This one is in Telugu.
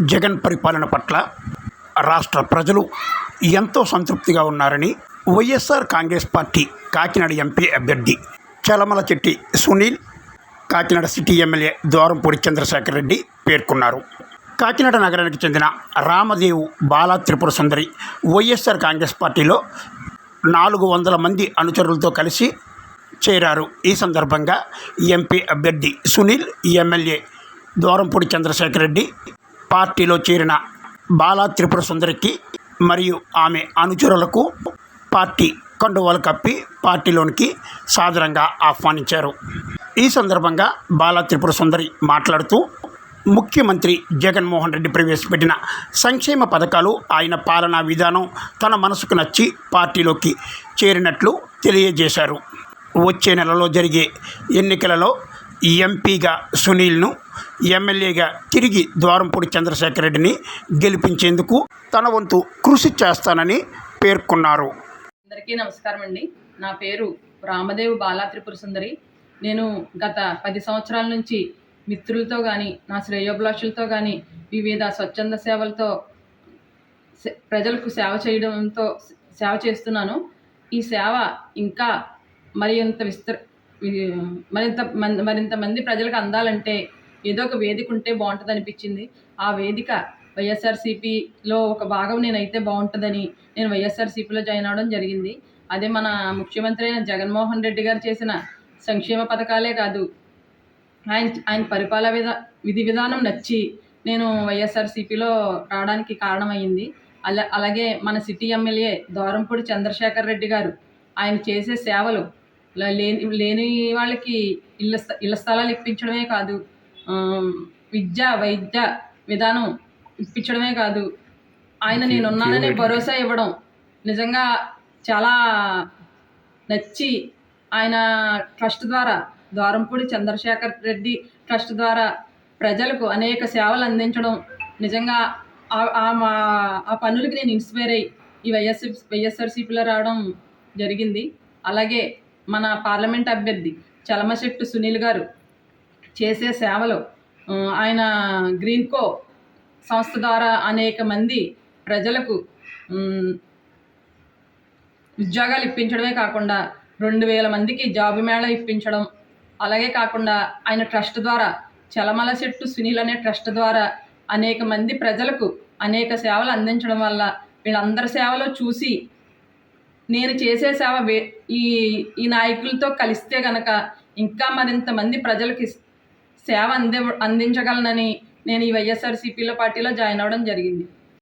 జగన్ పరిపాలన పట్ల రాష్ట్ర ప్రజలు ఎంతో సంతృప్తిగా ఉన్నారని YSR Congress party Kakinada MP అభ్యర్థి చలమల చెట్టి సునీల్ కాకినాడ సిటీ ఎమ్మెల్యే ద్వారంపూడి చంద్రశేఖర్ రెడ్డి పేర్కొన్నారు. కాకినాడ నగరానికి చెందిన రామదేవు బాలా త్రిపుర సుందరి వైఎస్ఆర్ కాంగ్రెస్ పార్టీలో నాలుగు వందల మంది అనుచరులతో కలిసి చేరారు. ఈ సందర్భంగా ఎంపీ అభ్యర్థి సునీల్ ఎమ్మెల్యే ద్వారంపూడి చంద్రశేఖర్ రెడ్డి పార్టీలో చేరిన బాలా త్రిపుర సుందరికి మరియు ఆమె అనుచరులకు పార్టీ కండువాలు కప్పి పార్టీలోనికి సాదరంగా ఆహ్వానించారు. ఈ సందర్భంగా బాలా త్రిపుర సుందరి మాట్లాడుతూ ముఖ్యమంత్రి జగన్మోహన్ రెడ్డి ప్రవేశపెట్టిన సంక్షేమ పథకాలు ఆయన పాలనా విధానం తన మనసుకు నచ్చి పార్టీలోకి చేరినట్లు తెలియజేశారు. వచ్చే నెలలో జరిగే ఎన్నికలలో ఎంపీగా సునీల్ను ఎమ్మెల్యేగా తిరిగి ద్వారంపూడి చంద్రశేఖర్ రెడ్డిని గెలిపించేందుకు తన వంతు కృషి చేస్తానని పేర్కొన్నారు. అందరికీ నమస్కారం అండి. నా పేరు రామదేవ్ బాలా త్రిపుర సుందరి. నేను గత పది సంవత్సరాల నుంచి మిత్రులతో కానీ నా శ్రేయోభిలాషులతో కానీ వివిధ స్వచ్ఛంద సేవలతో ప్రజలకు సేవ చేయడంతో సేవ చేస్తున్నాను. ఈ సేవ ఇంకా మరింత విస్తృ మరింత మరింత మంది ప్రజలకు అందాలంటే ఏదో ఒక వేదిక ఉంటే బాగుంటుంది అనిపించింది ఆ వేదిక వైఎస్ఆర్సీపీలో ఒక భాగం నేనైతే బాగుంటుందని నేను వైఎస్ఆర్సీపీలో జాయిన్ అవడం జరిగింది. అదే మన ముఖ్యమంత్రి అయిన జగన్మోహన్ రెడ్డి గారు చేసిన సంక్షేమ పథకాలే కాదు ఆయన ఆయన పరిపాలన విధా విధి విధానం నచ్చి నేను వైఎస్ఆర్సీపీలో రావడానికి కారణమైంది. అలా అలాగే మన సిటీ ఎమ్మెల్యే దోరంపూడి చంద్రశేఖర్ రెడ్డి గారు ఆయన చేసే సేవలు లేని లేని వాళ్ళకి ఇళ్ళ స్థ- ఇళ్ళ స్థలాలు ఇప్పించడమే కాదు విద్య వైద్య విధానం ఇప్పించడమే కాదు. ఆయన నేనున్నాననే భరోసా ఇవ్వడం నిజంగా చాలా నచ్చి ఆయన ట్రస్ట్ ద్వారా ద్వారంపూడి చంద్రశేఖర్ రెడ్డి ట్రస్ట్ ద్వారా ప్రజలకు అనేక సేవలు అందించడం నిజంగా మా ఆ పనులకి నేను ఇన్స్పైర్ అయ్యి ఈ వైఎస్ఆర్ వైఎస్ఆర్సీపీలో రావడం జరిగింది. అలాగే మన పార్లమెంట్ అభ్యర్థి చలమశెట్టు సునీల్ గారు చేసే సేవలు ఆయన గ్రీన్కో సంస్థ ద్వారా అనేక మంది ప్రజలకు ఉద్యోగాలు ఇప్పించడమే కాకుండా రెండు వేల మందికి జాబ్ మేళా ఇప్పించడం అలాగే కాకుండా ఆయన ట్రస్ట్ ద్వారా చలమల చెట్టు సునీల్ అనే ట్రస్ట్ ద్వారా అనేక మంది ప్రజలకు అనేక సేవలు అందించడం వల్ల వీళ్ళందరి సేవలు చూసి నేను చేసే సేవ వే ఈ ఈ నాయకులతో కలిస్తే గనక ఇంకా మరింత మంది ప్రజలకి సేవ అంది అందించగలనని నేను ఈ వైఎస్ఆర్సీపీలో పార్టీలో జాయిన్ అవ్వడం జరిగింది.